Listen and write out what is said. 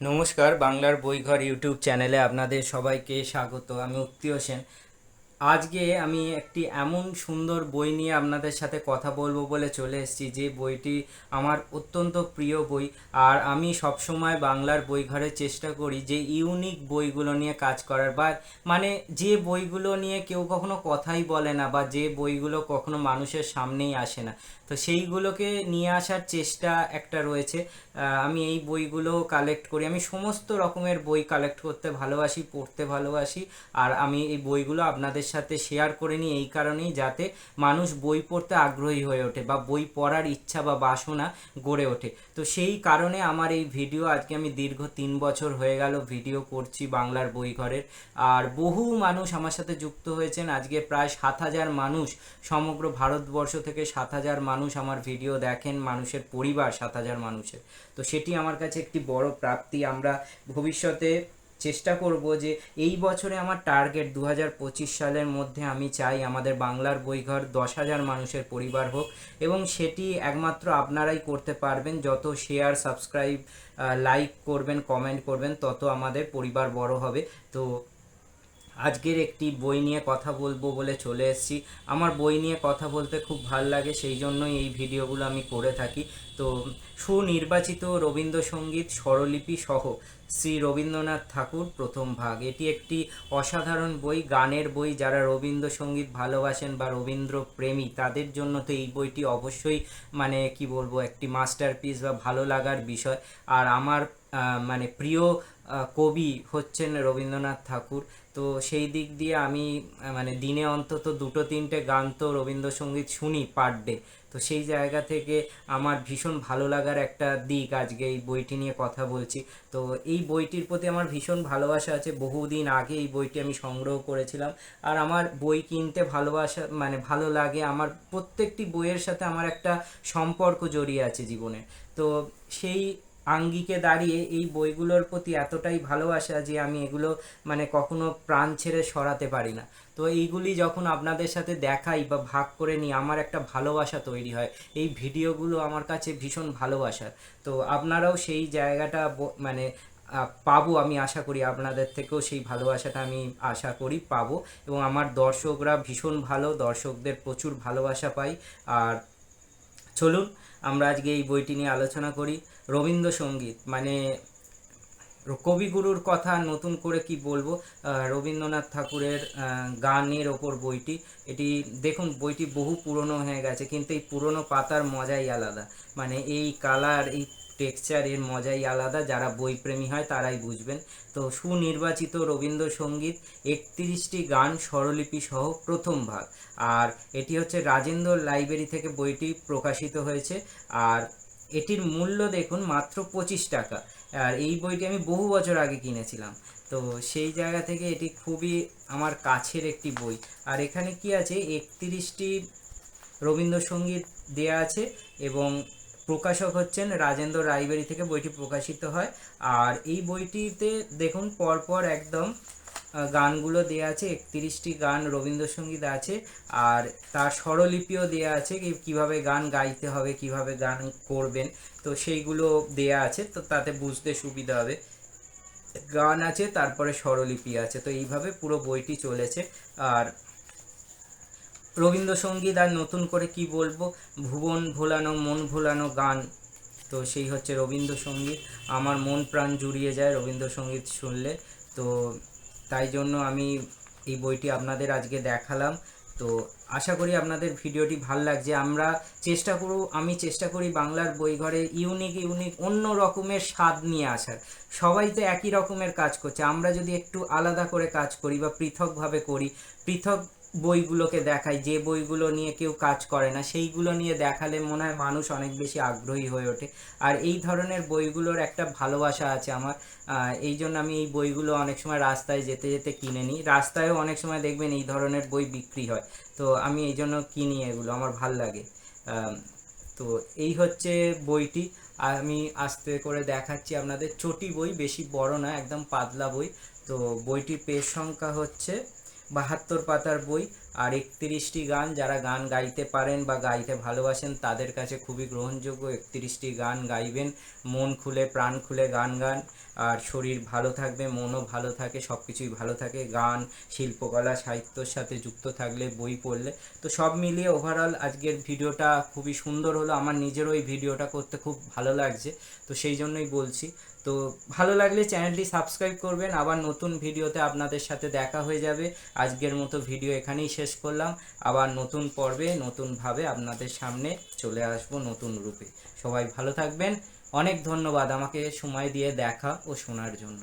নমস্কার বাংলার বইঘর ইউটিউব চ্যানেলে আপনাদের সবাইকে স্বাগত। আমি উত্তীয় সেন আজকে আমি একটি এমন সুন্দর বই নিয়ে আপনাদের সাথে কথা বলব বলে চলে এসেছি। যে বইটি আমার অত্যন্ত প্রিয় বই আর আমি সবসময় বাংলার বইঘরের চেষ্টা করি যে ইউনিক বইগুলো নিয়ে কাজ করার বা মানে যে বইগুলো নিয়ে কেউ কখনো কথাই বলে না বা যে বইগুলো কখনো মানুষের সামনেই আসে না। তো সেইগুলোকে নিয়ে আসার চেষ্টা একটা রয়েছে। আমি এই বইগুলো কালেক্ট করি। আমি সমস্ত রকমের বই কালেক্ট করতে ভালোবাসি, পড়তে ভালোবাসি আর আমি এই বইগুলো আপনাদের সাথে শেয়ার করে নিই এই কারণেই যাতে মানুষ বই পড়তে আগ্রহী হয়ে ওঠে বা বই পড়ার ইচ্ছা বা বাসনা গড়ে ওঠে। তো সেই কারণে আমার এই ভিডিও আজকে আমি দীর্ঘ তিন বছর হয়ে গেল ভিডিও করছি বাংলার বই ঘরের। আর বহু মানুষ আমার সাথে যুক্ত হয়েছেন। আজকে প্রায় সাত হাজার মানুষ, সমগ্র ভারতবর্ষ থেকে সাত হাজার মানুষ আমার ভিডিও দেখেন, মানুষের পরিবার সাত হাজার মানুষের। তো সেটি আমার কাছে একটি বড় প্রাপ্তি। আমরা ভবিষ্যতে চেষ্টা করব যে এই বছরে আমার টার্গেট দু হাজার পঁচিশ সালের মধ্যে আমি চাই আমাদের বাংলার বইঘর দশ হাজার মানুষের পরিবার হোক এবং সেটি একমাত্র আপনারাই করতে পারবেন। যত শেয়ার সাবস্ক্রাইব লাইক করবেন কমেন্ট করবেন, তত আমাদের পরিবার বড় হবে। তো আজকের একটি বই নিয়ে কথা বলব বলে চলে এসেছি। আমার বই নিয়ে কথা বলতে খুব ভালো লাগে, সেই জন্যই এই ভিডিওগুলো আমি করে থাকি। তো সুনির্বাচিত রবীন্দ্রসঙ্গীত স্বরলিপি সহ শ্রী রবীন্দ্রনাথ ঠাকুর প্রথম ভাগ। এটি একটি অসাধারণ বই, গানের বই। যারা রবীন্দ্রসঙ্গীত ভালোবাসেন বা রবীন্দ্র প্রেমী তাদের জন্য তো এই বইটি অবশ্যই মানে কি বলব, একটি মাস্টারপিস বা ভালো লাগার বিষয়। আর আমার মানে প্রিয় কবি হচ্ছেন রবীন্দ্রনাথ ঠাকুর। তো সেই দিক দিয়ে আমি মানে দিনে অন্তত দুটো তিনটে গান তো রবীন্দ্রসঙ্গীত শুনি পার ডে তো সেই জায়গা থেকে আমার ভীষণ ভালো লাগার একটা দিক আজকে এই বইটি নিয়ে কথা বলছি। তো এই বইটির প্রতি আমার ভীষণ ভালোবাসা আছে। বহুদিন আগে এই বইটি আমি সংগ্রহ করেছিলাম। আর আমার বই কিনতে ভালোবাসা মানে ভালো লাগে। আমার প্রত্যেকটি বইয়ের সাথে আমার একটা সম্পর্ক জড়িয়ে আছে জীবনে। তো সেই আঙ্গিকে দাঁড়িয়ে এই বইগুলোর প্রতি এতটাই ভালোবাসা যে আমি এগুলো মানে কখনো প্রাণ ছেড়ে সরাতে পারি না। তো এইগুলি যখন আপনাদের সাথে দেখাই বা ভাগ করে নিই, আমার একটা ভালোবাসা তৈরি হয়। এই ভিডিওগুলো আমার কাছে ভীষণ ভালোবাসার। তো আপনারাও সেই জায়গাটা মানে পাবো আমি আশা করি। আপনাদের থেকেও সেই ভালোবাসাটা আমি আশা করি পাবো। এবং আমার দর্শকরা ভীষণ ভালো, দর্শকদের প্রচুর ভালোবাসা পাই। আর চলুন আমরা আজকে এই বইটি নিয়ে আলোচনা করি রবীন্দ্রসঙ্গীত মানে কবিগুরুর কথা নতুন করে কি বলব? রবীন্দ্রনাথ ঠাকুরের গানের ওপর বইটি। এটি দেখুন, বইটি বহু পুরনো হয়ে গেছে, কিন্তু এই পুরনো পাতার মজাই আলাদা। মানে এই কালার, এই টেক্সচার এর মজাই আলাদা। যারা বইপ্রেমী হয়, তারাই বুঝবেন। তো সুনির্বাচিত রবীন্দ্রসঙ্গীত একত্রিশটি গান স্বরলিপি সহ প্রথম ভাগ। আর এটি হচ্ছে রাজেন্দ্র লাইব্রেরি থেকে বইটি প্রকাশিত হয়েছে। আর এটির মূল্য দেখুন, মাত্র পঁচিশ টাকা। আর এই বইটি আমি বহু বছর আগে কিনেছিলাম। তো সেই জায়গা থেকে এটি খুবই আমার কাছের একটি বই। আর এখানে কি আছে? একত্রিশটি রবীন্দ্রসঙ্গীত দেয়া আছে এবং প্রকাশক হচ্ছেন রাজেন্দ্র লাইব্রেরি থেকে বইটি প্রকাশিত হয়। আর এই বইটিতে দেখুন, পরপর একদম গানগুলো দেয়া আছে, একত্রিশটি গান রবীন্দ্রসঙ্গীত আছে, আর তার স্বরলিপিও দেয়া আছে কীভাবে গান গাইতে হবে, কীভাবে গান করবেন, তো সেইগুলো দেয়া আছে, তো তাতে বুঝতে সুবিধা হবে। গান আছে, তারপরে স্বরলিপি আছে, তো এইভাবে পুরো বইটি চলেছে। আর রবীন্দ্রসঙ্গীত আর নতুন করে কি বলব, ভুবন ভোলানো, মন ভোলানো গান, তো সেই হচ্ছে রবীন্দ্রসঙ্গীত। আমার মন প্রাণ জুড়িয়ে যায় রবীন্দ্রসঙ্গীত শুনলে, তো তাই জন্য আমি এই বইটি আপনাদের আজকে দেখালাম। তো আশা করি আপনাদের ভিডিওটি ভালো লাগছে। আমরা চেষ্টা করব আমি চেষ্টা করি বাংলার বই ঘরে ইউনিক ইউনিক অন্য রকমের স্বাদ নিয়ে আসার। সবাই তো একই রকমের কাজ করছে। আমরা যদি একটু আলাদা করে কাজ করি বা পৃথকভাবে করি, পৃথক বইগুলোকে দেখাই যে বইগুলো নিয়ে কেউ কাজ করে না, সেইগুলো নিয়ে দেখালে মনে হয় মানুষ অনেক বেশি আগ্রহী হয়ে ওঠে। আর এই ধরনের বইগুলোর একটা ভালোবাসা আছে আমার। এই জন্য আমি এই বইগুলো অনেক সময় রাস্তায় যেতে যেতে কিনে নিই। রাস্তায়ও অনেক সময় দেখবেন এই ধরনের বই বিক্রি হয়। তো আমি এই জন্য কিনি এগুলো, আমার ভালো লাগে। তো এই হচ্ছে বইটি। আমি আস্তে করে দেখাচ্ছি আপনাদের। চটি বই, বেশি বড় না, একদম পাতলা বই। তো বইটির পেজ সংখ্যা হচ্ছে বাহাত্তর পাতার বই। আর একত্রিশটি গান যারা গান গাইতে পারেন বা গাইতে ভালোবাসেন, তাদের কাছে খুবই গ্রহণযোগ্য একত্রিশটি গান গাইবেন। মন খুলে, প্রাণ খুলে গান গান, আর শরীর ভালো থাকবে, মনও ভালো থাকে সব কিছুই ভালো থাকে। গান, শিল্পকলা, সাহিত্যর সাথে যুক্ত থাকলে, বই পড়লে। তো সব মিলিয়ে ওভারঅল আজকের ভিডিওটা খুবই সুন্দর হলো। আমার নিজেরও এই ভিডিওটা করতে খুব ভালো লাগছে, তো সেই জন্যই বলছি। তো ভালো লাগলে চ্যানেলটি সাবস্ক্রাইব করবেন। আবার নতুন ভিডিওতে আপনাদের সাথে দেখা হয়ে যাবে। আজকের মতো ভিডিও এখানেই শেষ করলাম। আবার নতুন পর্বে নতুনভাবে আপনাদের সামনে চলে আসব নতুন রূপে। সবাই ভালো থাকবেন। অনেক ধন্যবাদ আমাকে সময় দিয়ে দেখা ও শোনার জন্য।